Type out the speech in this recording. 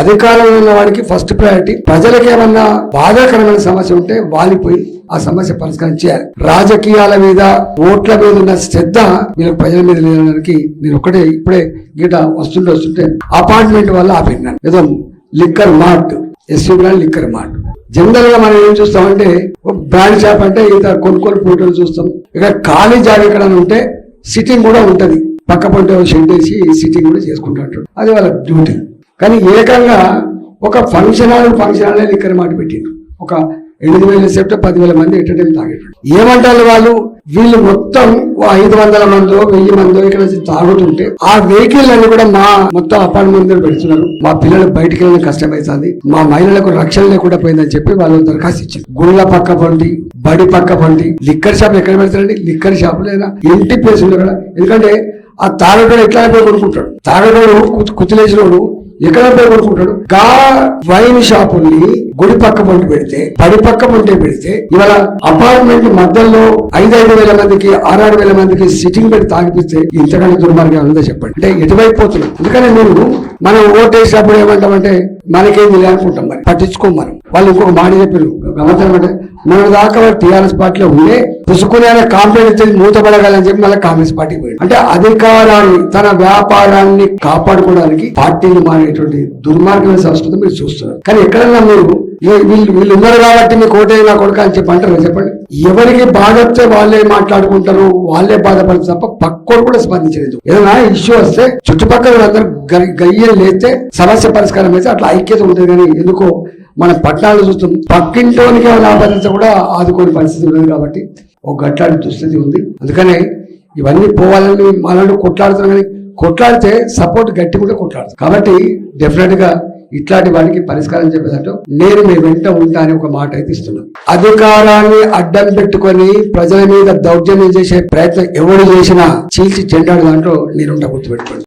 అధికారంలో ఉన్న వాడికి ఫస్ట్ ప్రయారిటీ ప్రజలకు ఏమన్నా బాధాకరమైన సమస్య ఉంటే వాలిపోయి ఆ సమస్య పరిష్కారం చేయాలి రాజకీయాల మీద ఓట్ల మీద ఉన్న శ్రద్ధ వీళ్ళకి ప్రజల మీద లేదనడానికి నేను ఒకటే ఇప్పుడే గీట వస్తుంటే వస్తుంటే అపార్ట్మెంట్ వల్ల ఆపిన్నాను ఏదో liquor mart SC brand liquor mart. జనరల్గా మనం ఏం చూస్తామంటే బ్రాండ్ షాప్ అంటే ఇంత కొనుక్కొని ఫోటోలు చూస్తాం. ఇక ఖాళీ జాగా ఎక్కడ ఉంటే సిట్టింగ్ కూడా ఉంటది. పక్క పంట షెడ్ వేసి సిట్టింగ్ కూడా చేసుకుంటాడు అది వాళ్ళ డ్యూటీ. కానీ ఏకంగా ఒక function hall function hall liquor మాట పెట్టిండ్రు. ఒక ఎనిమిది వేల సెప్ట్ పదివేల మంది ఎట్ టైం తాగేటోడు ఏమంటారు వాళ్ళు? వీళ్ళు మొత్తం ఐదు వందల మందో వెయ్యి మందో ఇక్కడ వచ్చి తాగుతుంటే ఆ వెహికల్ అని కూడా మా మొత్తం అపార్ట్మెంట్ దగ్గర పెడుతున్నారు. మా పిల్లలు బయటికి వెళ్ళడం కష్టమవుతుంది మా మహిళలకు రక్షణ లేకుండా పోయిందని చెప్పి వాళ్ళు దరఖాస్తు ఇచ్చారు గుళ్ళ పక్క పండి బడి పక్క పండి లిక్కర్ షాప్ ఎక్కడ పెడతారండి? లిక్కర్ షాప్ లేదా? ఇంటి ప్లేస్ ఉంది కదా. ఎందుకంటే ఆ తాగటోడు ఎట్లా పోయి కొనుక్కుంటాడు? తాగటోడు కుతులేసినోడు ఎక్కడ కొనుక్కుంటాడు? గా వైన్ షాపుల్ని గుడి పక్క పొంటి పెడితే పడి పక్క మంటే పెడితే ఇవాళ అపార్ట్మెంట్ మధ్యలో ఐదు ఐదు వేల మందికి ఆరారు వేల మందికి సిట్టింగ్ పెట్టి తాగిపిస్తే ఇంతకంటే దుర్మార్గం ఉందో చెప్పండి. అంటే ఎటువైపు పోతున్నాం? ఎందుకని మీరు మనం ఓటేసినప్పుడు ఏమంటామంటే మనకేం అనుకుంటాం మరి. పట్టించుకోం మనం. వాళ్ళు ఇంకొక మాట చెప్పారు గమనించడం అంటే మన దాకా టీఆర్ఎస్ పార్టీలో ఉండే పుసుకునే ఆయన కాంప్లైంట్ ఇస్తే మూతపడగలని చెప్పి మళ్ళీ కాంగ్రెస్ పార్టీ పోయింది అంటే అధికారాన్ని తన వ్యాపారాన్ని కాపాడుకోవడానికి పార్టీని మారేటువంటి దుర్మార్గమైన సంస్కృతి మీరు చూస్తున్నారు. కానీ ఎక్కడన్నా మీరు వీళ్ళు వీళ్ళు ఉన్నారు కాబట్టి మీకు ఓటే నా కొడుకు అని చెప్పి అంటారు? చెప్పండి. ఎవరికి బాధ వస్తే వాళ్ళే మాట్లాడుకుంటారు వాళ్ళే బాధపడతారు తప్ప పక్కోడు కూడా స్పందించలేదు. ఏదైనా ఇష్యూ వస్తే చుట్టుపక్కల వాళ్ళందరూ గయ్యలు లేస్తే సమస్య పరిష్కారం అయితే అట్లా ఐక్యత ఉంటుంది కానీ ఎందుకో మన పట్టణాలు చూస్తాం. పక్కింటోనికి ఏమైనా ఆపదించ కూడా ఆదుకోని పరిస్థితి ఉంది కాబట్టి ఒక గట్లాంటి దుస్థితి ఉంది. అందుకనే ఇవన్నీ పోవాలని మనల్ని కొట్లాడుతున్నాం కానీ కొట్లాడితే సపోర్ట్ గట్టి కూడా కొట్లాడుతుంది కాబట్టి డెఫినెట్గా ఇట్లాంటి వాటికి పరిష్కారం చెప్పేటట్టు నేను మీ వెంట ఉంటా అని ఒక మాట అయితే ఇస్తున్నాను. అధికారాన్ని అడ్డం పెట్టుకొని ప్రజల మీద దౌర్జన్యం చేసే ప్రయత్నం ఎవరు చేసినా చీల్చి చెండాడు దాంట్లో నేను గుర్తుపెట్టుకోండి.